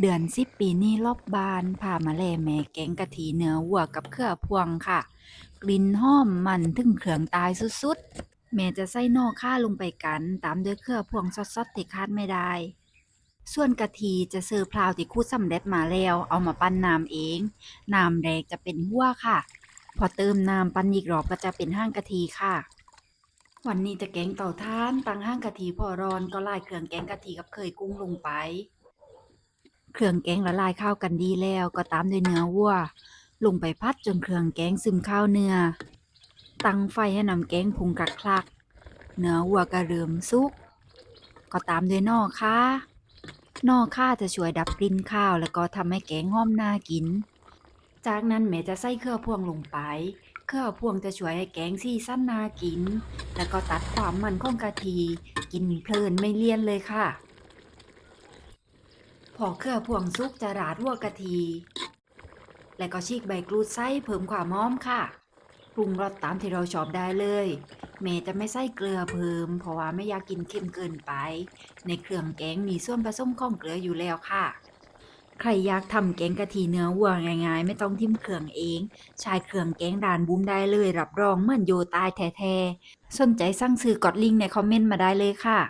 เดือนสิบปีนี้รอบบานพามาแล่แม่แกงกะทิเนื้อวัวกับเครือพวงค่ะ กลิ่นหอมมันถึงเครื่องตายสุดๆ แม่จะใส่นอกข้าลงไปกัน ตามด้วยเครือพวงซดๆที่คาดไม่ได้ ส่วนกะทิจะซื้อพราวที่คูดสำเร็จมาแล้ว เอามาปั้นน้ำเองน้ำแรกจะเป็นหัวค่ะ พอเติมน้ำปั้นอีกรอบก็จะเป็นห้างกะทิค่ะวันนี้จะแกงเต่าท่าน ตั้งห้างกะทิพอร้อนก็ไล่เครื่องแกงกะทิกับเคยกุ้งลงไป เครื่องแกงละลายเข้ากันดีแล้วก็ตามด้วยเนื้อวัว ลงไปพัดจนเครื่องแกงซึมเข้าเนื้อ ตั้งไฟให้นำแกงพุงกักคลัก เนื้อวัวก็เริ่มสุก ก็ตามด้วยนอค่ะนอค่ะจะช่วยดับกลิ่นข้าวแล้วก็ทำให้แกงหอมน่ากิน จากนั้นแม่จะใส่เครือพวงลงไป เครือพวงจะช่วยให้แกงสีสั้นน่ากิน แล้วก็ตัดความมันของกะทิกินเพลินไม่เลี่ยนเลยค่ะ พอเครือพวงสุกจะราดหัวกะทิและก็ฉีกใบกรูดไส้เพิ่มความหอมค่ะ ปรุงรสตามที่เราชอบได้เลย เมย์จะไม่ใส่เกลือเพิ่ม เพราะว่าไม่อยากกินเค็มเกินไป ในเครื่องแกงมีส่วนผสมของเกลืออยู่แล้วค่ะใครอยากทำแกงกะทิเนื้อวัวง่ายๆ ไม่ต้องทิมเครื่องเอง ใช้เครื่องแกงดานบุ้มได้เลยรับรองเหมือนโยตายแท้ๆ สนใจสั่งซื้อกดลิงก์ในคอมเมนต์มาได้เลยค่ะ